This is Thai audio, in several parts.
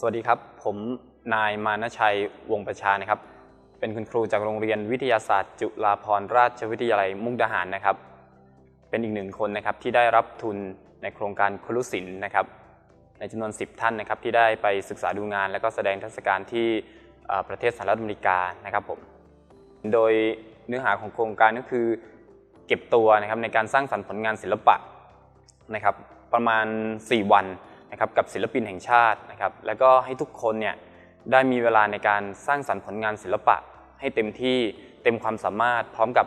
สวัสดีครับ ผมนายมานชัยวงประชานะครับ เป็นคุณครูจากโรงเรียนวิทยาศาสตร์ จุฬาภรณราชวิทยาลัยมุกดาหารนะครับ เป็นอีกหนึ่งคนนะครับที่ได้รับทุนในโครงการครุศิลป์นะครับ ในจำนวน 10 ท่านนะครับที่ได้ไปศึกษาดูงาน และก็แสดงเทศกาลที่ประเทศสหรัฐอเมริกานะครับผม โดยเนื้อหาของโครงการก็คือ เก็บตัวนะครับในการสร้างสรรค์ผลงานศิลปะนะครับ ประมาณ 4 วัน นะครับกับศิลปินแห่งชาตินะครับแล้วก็ให้ทุกคนเนี่ยได้มีเวลาในการสร้างสรรค์ผลงานศิลปะ ให้เต็มที่เต็มความสามารถ พร้อมกับ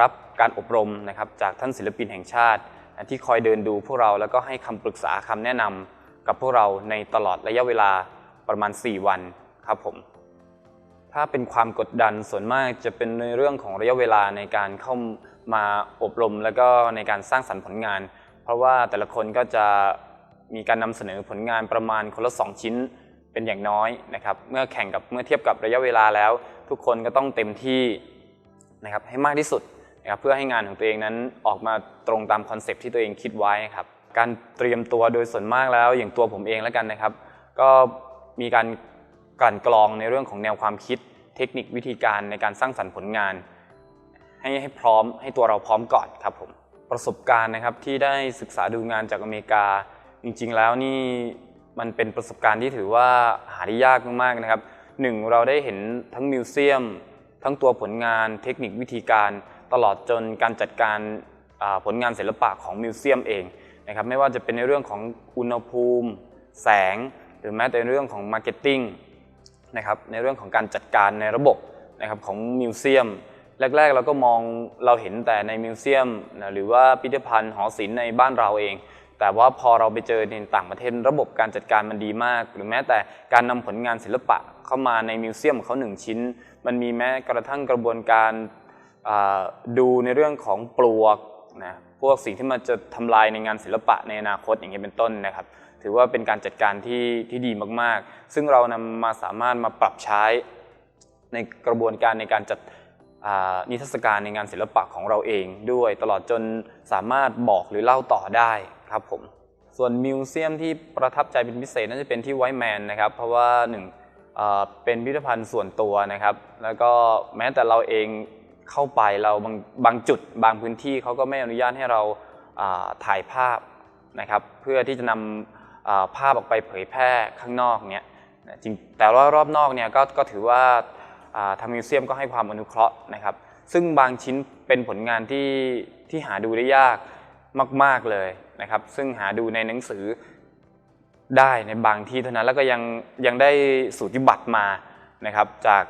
รับการอบรมนะครับจากท่านศิลปินแห่งชาติ ที่คอยเดินดูพวกเราแล้วก็ให้คำปรึกษาคำแนะนำกับพวกเราในตลอดระยะเวลาประมาณ 4 วันครับผมถ้าเป็นความกดดันส่วนมากจะเป็นในเรื่องของระยะเวลาในการเข้ามาอบรม แล้วก็ในการสร้างสรรค์ผลงาน เพราะว่าแต่ละคนก็จะ มีการนำเสนอผลงานประมาณคนละ 2 ชิ้นเป็นอย่างน้อยนะครับเมื่อแข่งกับเมื่อเทียบกับระยะเวลาแล้ว ทุกคนก็ต้องเต็มที่นะครับให้มากที่สุดนะครับเพื่อให้งานของตัวเองนั้นออกมาตรงตามคอนเซปต์ที่ตัวเองคิดไว้ครับการเตรียมตัวโดยส่วนมากแล้วอย่างตัวผมเองแล้วกันนะครับ ก็มีการกลั่นกรองในเรื่องของแนวความคิด เทคนิควิธีการในการสร้างสรรค์ผลงาน ให้ให้พร้อมให้ตัวเราพร้อมก่อนครับผมประสบการณ์นะครับที่ได้ศึกษาดูงานจากอเมริกา จริงๆแล้วนี่มันเป็นประสบการณ์ที่ถือว่าหาได้ยากมากๆนะครับหนึ่งเราได้เห็นทั้งมิวเซียม ทั้งตัวผลงานเทคนิควิธีการ ตลอดจนการจัดการผลงานศิลปะของมิวเซียมเองนะครับไม่ว่าจะเป็นในเรื่องของอุณหภูมิ แสง หรือแม้แต่ในเรื่องของมาร์เก็ตติ้งนะครับในเรื่องของการจัดการในระบบนะครับของมิวเซียมแรกๆเราก็มองเราเห็นแต่ในมิวเซียมนะหรือว่าพิพิธภัณฑ์หอศิลป์ในบ้านเราเอง แต่ว่าพอเราไปเจอในต่างประเทศระบบการจัดการมันดีมาก หรือแม้แต่การนำผลงานศิลปะเข้ามาในมิวเซียมเขาหนึ่งชิ้น มันมีแม้กระทั่งกระบวนการดูในเรื่องของปลวกนะพวกสิ่งที่มันจะทำลายในงานศิลปะในอนาคตอย่างเงี้ยเป็นต้นนะครับ ถือว่าเป็นการจัดการที่ที่ดีมากๆ ซึ่งเรานำมาสามารถมาปรับใช้ในกระบวนการในการจัดนิทรรศการในงานศิลปะของเราเองด้วย ตลอดจนสามารถบอกหรือเล่าต่อได้ ครับผม ส่วนมิวเซียมที่ประทับใจเป็นพิเศษน่าจะเป็นที่ไวท์แมนนะครับ เพราะว่าหนึ่งเป็นพิพิธภัณฑ์ส่วนตัวนะครับ แล้วก็แม้แต่เราเองเข้าไปเราบางบางจุดบางพื้นที่เขาก็ไม่อนุญาตให้เราาถ่ายภาพนะครับ เพื่อที่จะนำภาพออกไปเผยแพร่ข้างนอกเนี่ยจริงแต่ว่ารอบนอกเนี่ยก็ก็ถือว่าอ่าทางมิวเซียมก็ให้ความอนุเคราะห์นะครับ ซึ่งบางชิ้นเป็นผลงานที่ที่หาดูได้ยากมาก ๆเลย นะครับ ซึ่งหาดูในหนังสือได้ในบางที่เท่านั้นแล้วก็ยังยังได้สูติบัตรมานะครับจาก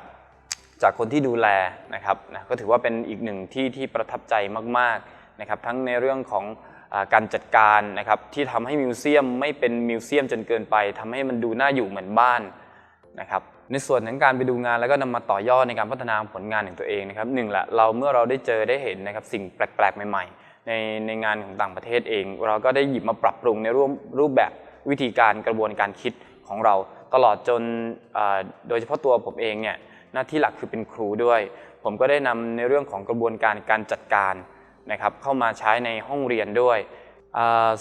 จากคนที่ดูแลนะครับนะก็ถือว่าเป็นอีกหนึ่งที่ที่ประทับใจมากๆนะครับ ทั้งในเรื่องของอการจัดการนะครับที่ทำให้มิวเซียมไม่เป็นมิวเซียมจนเกินไปทำให้มันดูน่าอยู่เหมือนบ้านนะครับในส่วนของการไปดูงานแล้วก็นำมาต่อยอดในการพัฒนาผลงานของตัวเองนะครับหนึ่งละเราเมื่อเราได้เจอได้เห็นนะครับสิ่งแปลกๆใหม่ๆ ในในงานของต่างประเทศเอง เราก็ได้หยิบมาปรับปรุงในรูปรูปแบบวิธีการกระบวนการคิดของเรา ตลอดจนโดยเฉพาะตัวผมเองเนี่ยหน้าที่หลักคือเป็นครูด้วย ผมก็ได้นำในเรื่องของกระบวนการการจัดการนะครับเข้ามาใช้ในห้องเรียนด้วย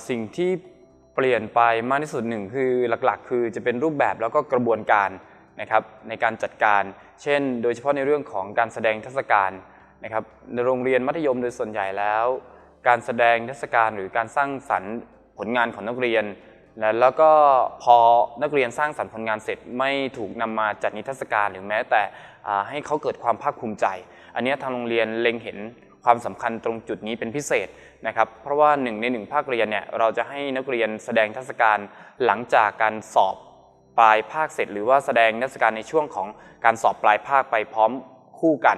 สิ่งที่เปลี่ยนไปมากที่สุดหนึ่งคือหลักๆ คือจะเป็นรูปแบบแล้วก็กระบวนการนะครับในการจัดการ เช่น โดยเฉพาะในเรื่องของการแสดงทศกาลนะครับในโรงเรียนมัธยมโดยส่วนใหญ่แล้ว การแสดงเทศกาลหรือการสร้างสรรค์ผลงานของนักเรียนและแล้วก็พอนักเรียนสร้างสรรค์ผลงานเสร็จไม่ถูกนำมาจัดนิทรรศการหรือแม้แต่อ่าให้เขาเกิดความภาคภูมิใจ อันเนี้ยทางโรงเรียนเล็งเห็นความสำคัญตรงจุดนี้เป็นพิเศษนะครับ เพราะว่าหนึ่งในหนึ่งภาคเรียนเนี่ยเราจะให้นักเรียนแสดงเทศกาลหลังจากการสอบปลายภาคเสร็จ หรือว่าแสดงทรรศการในช่วงของการสอบปลายภาคไปพร้อมคู่กัน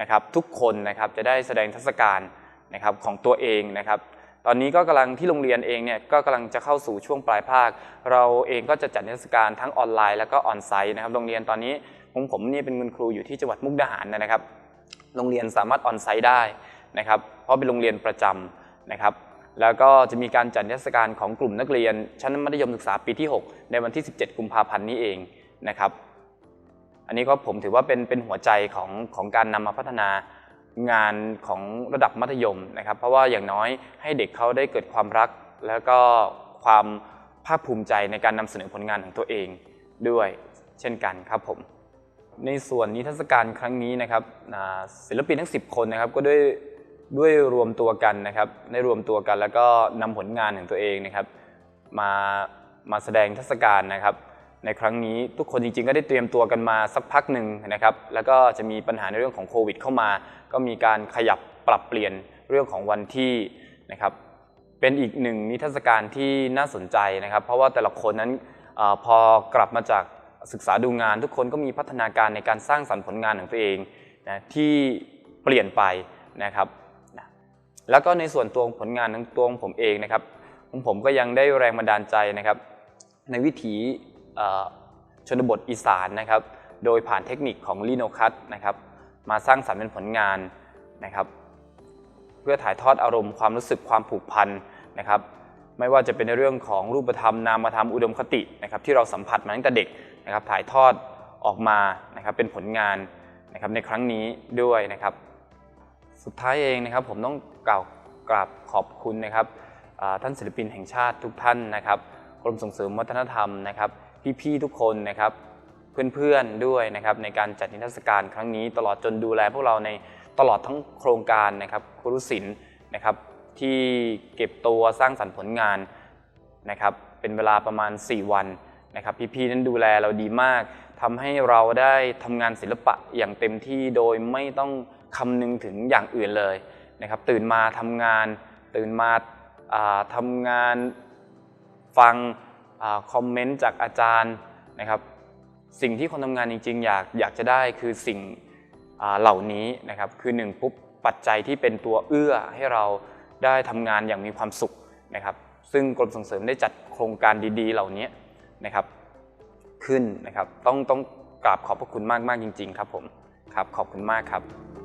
นะครับ ทุกคนนะครับจะได้แสดงทรรศการ นะครับของตัวเองนะครับ ตอนนี้ก็กำลังที่โรงเรียนเองเนี่ยก็กำลังจะเข้าสู่ช่วงปลายภาค เราเองก็จะจัดนิทรรศการทั้งออนไลน์แล้วก็ออนไซต์นะครับโรงเรียนตอนนี้ผมผมนี่เป็นคุณครูอยู่ที่จังหวัดมุกดาหารนะครับ โรงเรียนสามารถออนไซต์ได้นะครับ เพราะเป็นโรงเรียนประจำนะครับแล้วก็จะมีการจัดนิทรรศการของกลุ่มนักเรียน ชั้นมัธยมศึกษาปีที่ 6 ในวันที่ 17 กุมภาพันธ์นี้เองนะครับ อันนี้ก็ผมถือว่าเป็นเป็นหัวใจของของการนำมาพัฒนา งานของระดับมัธยมนะครับ เพราะว่าอย่างน้อยให้เด็กเขาได้เกิดความรัก แล้วก็ความภาคภูมิใจในการนำเสนอผลงานของตัวเองด้วยเช่นกันครับผม ในส่วนนิทรรศการครั้งนี้นะครับศิลปินทั้ง 10 คนนะครับก็ด้วยด้วยรวมตัวกันนะครับได้รวมตัวกัน แล้วก็นำผลงานของตัวเองนะครับ มามาแสดงทรรศการนะครับ ในครั้งนี้ทุกคนจริงๆ ก็ได้เตรียมตัวกันมาสักพักหนึ่งนะครับ แล้วก็จะมีปัญหาในเรื่องของโควิดเข้ามา ก็มีการขยับปรับเปลี่ยนเรื่องของวันที่นะครับ เป็นอีกหนึ่งนิทรรศการที่น่าสนใจนะครับ เพราะว่าแต่ละคนนั้นอพอกลับมาจากศึกษาดูงาน ทุกคนก็มีพัฒนาการในการสร้างสรรค์ผลงานของตัวเองนะที่เปลี่ยนไปนะครับนะแล้วก็ในส่วนตัวงผลงานของตัวงผมเองนะครับของผมก็ยังได้แรงบันดาลใจนะครับ ในวิถี ชนบทอีสานนะครับ โดยผ่านเทคนิคของลีโนคัตนะครับ มาสร้างสรรค์เป็นผลงานนะครับ เพื่อถ่ายทอดอารมณ์ความรู้สึกความผูกพันนะครับ ไม่ว่าจะเป็นในเรื่องของรูปธรรมนามธรรมอุดมคตินะครับ ที่เราสัมผัสมาตั้งแต่เด็กนะครับ ถ่ายทอดออกมานะครับเป็นผลงานนะครับในครั้งนี้ด้วยนะครับ สุดท้ายเองนะครับผมต้องกล่าวกราบขอบคุณนะครับท่านศิลปินแห่งชาติทุกท่านนะครับกรมส่งเสริมวัฒนธรรมนะครับ พี่ๆทุกคนนะครับ เพื่อนๆด้วยนะครับในการจัดนิทรรศการครั้งนี้ ตลอดจนดูแลพวกเราในตลอดทั้งโครงการนะครับครุศิลป์นะครับ ที่เก็บตัวสร้างสรรค์ผลงานนะครับ เป็นเวลาประมาณ 4 วันนะครับ พี่ๆนั้นดูแลเราดีมากทำให้เราได้ทำงานศิลปะอย่างเต็มที่โดยไม่ต้องคำนึงถึงอย่างอื่นเลยนะครับ ตื่นมาทำงาน ตื่นมาาทำงานฟัง คอมเมนต์จากอาจารย์นะครับ สิ่งที่คนทำงานจริง ๆ อยากอยากจะได้คือสิ่งเหล่านี้นะครับ คือหนึ่งปุ๊บปัจจัยที่เป็นตัวเอื้อให้เราได้ทำงานอย่างมีความสุขนะครับ ซึ่งกรมส่งเสริมได้จัดโครงการดีๆ เหล่านี้นะครับ ขึ้นนะครับ ต้องต้องกราบขอบพระคุณมากๆจริง ๆ ครับผมครับขอบคุณมากครับ